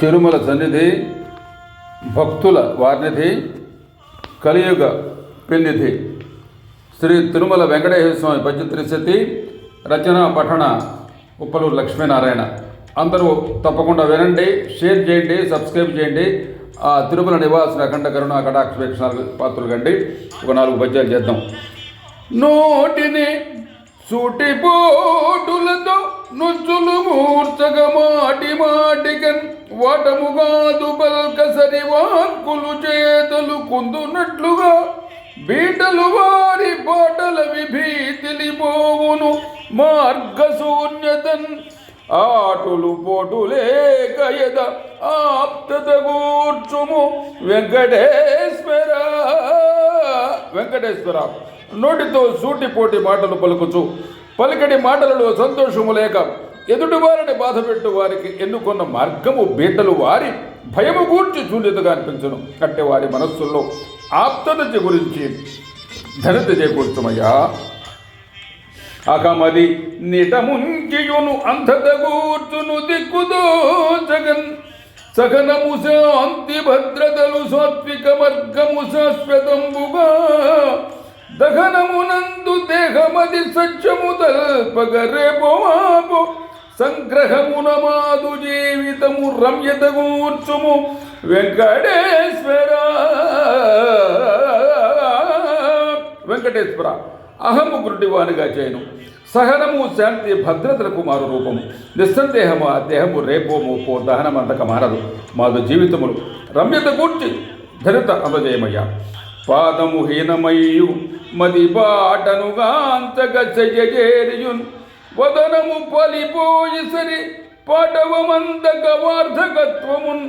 తిరుమల సన్నిధి భక్తుల వారినిధి కలియుగ పెన్నిధి. శ్రీ తిరుమల వెంకటేశ్వర స్వామి పద్యత్రిశతి రచన పఠన ఉప్పలూరు లక్ష్మీనారాయణ. అందరూ తప్పకుండా వినండి షేర్ చేయండి సబ్స్క్రైబ్ చేయండి. ఆ తిరుమల నివాసుల అఖండ కరుణ కటాక్షేక్షణాలు పాత్రలు కండి. ఒక నాలుగు పద్యాలు చేద్దాం. నోటిని సూటిపోటులతో నుచ్చులు మూర్చగా మాటి మాటికన్ వాటముగాదు పల్కసరి వాక్కులు చేతలు కుందునట్లుగా బీటలు వారి పాటల విభీతిలి పోవును మార్గశూన్యతన్. ఆటులు పోటులేక యద ఆప్తత కూర్చుము వెంకటేశ్వర. వెంకటేశ్వర నోటితో సూటిపోటి మాటలు పలుకుచు. పలికడి మాటలలో సంతోషము లేక ఎదుటి వారిని బాధపెట్టు వారికి ఎన్నుకున్న మార్గము బీటలు వారి భయము గూర్చి శూన్యతగా అనిపించను. అంటే వారి మనస్సుల్లో ఆప్తత గురించి ధనత చేకూర్చమయ్యా. అకమది నిటముంకియును అంధతగూర్చును దిక్కుదో జగన్. సగనము శాంతి భద్రతలు సాత్విక మార్గము శాశ్వతంబుగా. దహనమునందు దేహమది సత్యము తల్పగరేపో మాపో సంగ్రహమున మాదు జీవితము రమ్యత కూర్చుము వెంకటేశ్వర. వెంకటేశ్వర అహము గురుడివానిగా చేయను. సహనము శాంతి భద్రతలకు మారు రూపము. నిస్సందేహము ఆ దేహము రేపో మోపో దహనమంతక మారదు మాదు జీవితములు రమ్యత కూర్చి ధరిత అందజేయమయ్యా. పాదము హీనమయ్యు మది బాటనుగా అంతగ చెయ్యజేరియున్ వదనము పలిపోయి సరి పాటవమందక వార్ధకత్వమున్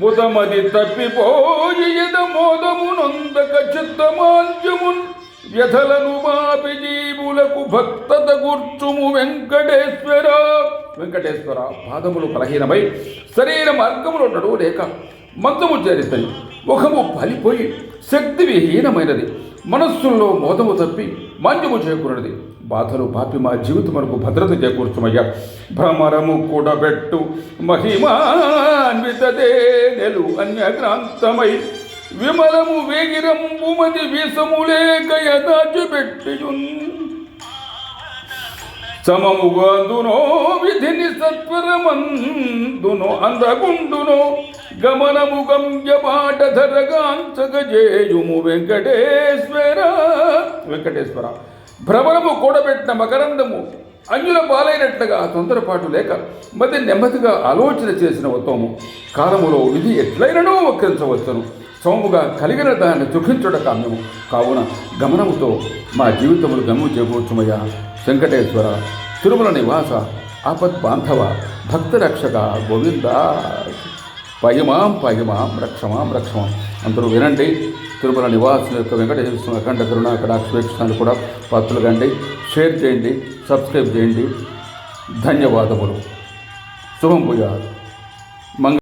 ముదమది తప్పిపోయి ఎద మోదమునందక చిత్తమాంజమున్ వ్యధలను మాపి జీవులకు భక్తత గుర్చుము వెంకటేశ్వర. వెంకటేశ్వర పాదములు బలహీనమై శరీర మార్గములు నడువు లేక మందము చేరిస్తాయి ముఖము పలిపోయి శక్తి విహీనమైనది. మనస్సుల్లో మోదము తప్పి మాంద్యము చేకూరినది. బాధలు పాపి మా జీవితమునకు భద్రత చేకూర్చుమయ్యా. భ్రమరము కూడబెట్టు మహిమాన్వితదే నెలు అన్యగ్రాంతమై విమలము వేగిరంబుమది విషములేక యదాచిపెట్టియున్ సమముగాందునో విధిని సత్వరమందునో అందగుండునో గమనము గమ్యపాట ధరగాంచగజేయుము వెంకటేశ్వర. వెంకటేశ్వర. భ్రమరము కూడబెట్టిన మకరందము అన్యుల పాలైనట్లుగా తొందరపాటు లేక మధ్య నెమ్మదిగా ఆలోచన చేసిన ఉత్తమము. కాలములో విధి ఎట్లయిననో వక్రించవచ్చును. సోముగా కలిగిన దాన్ని దుఃఖించుట కామ్యము. కావున గమనముతో మా జీవితములు గమ్ము చేకూర్చుమయ్యా. వెంకటేశ్వర తిరుమల నివాస ఆపద్ బాంధవ భక్త రక్షక గోవింద. పయమాం పయమాం రక్షమాం రక్షమాం. అందరూ వినండి. తిరుమల నివాసం యొక్క వెంకటేశ్వర అఖండ కరుణ కడాక్షేక్షణాలు కూడా పాత్రలు కండి. షేర్ చేయండి సబ్స్క్రైబ్ చేయండి. ధన్యవాదములు. శుభం పూజ మంగ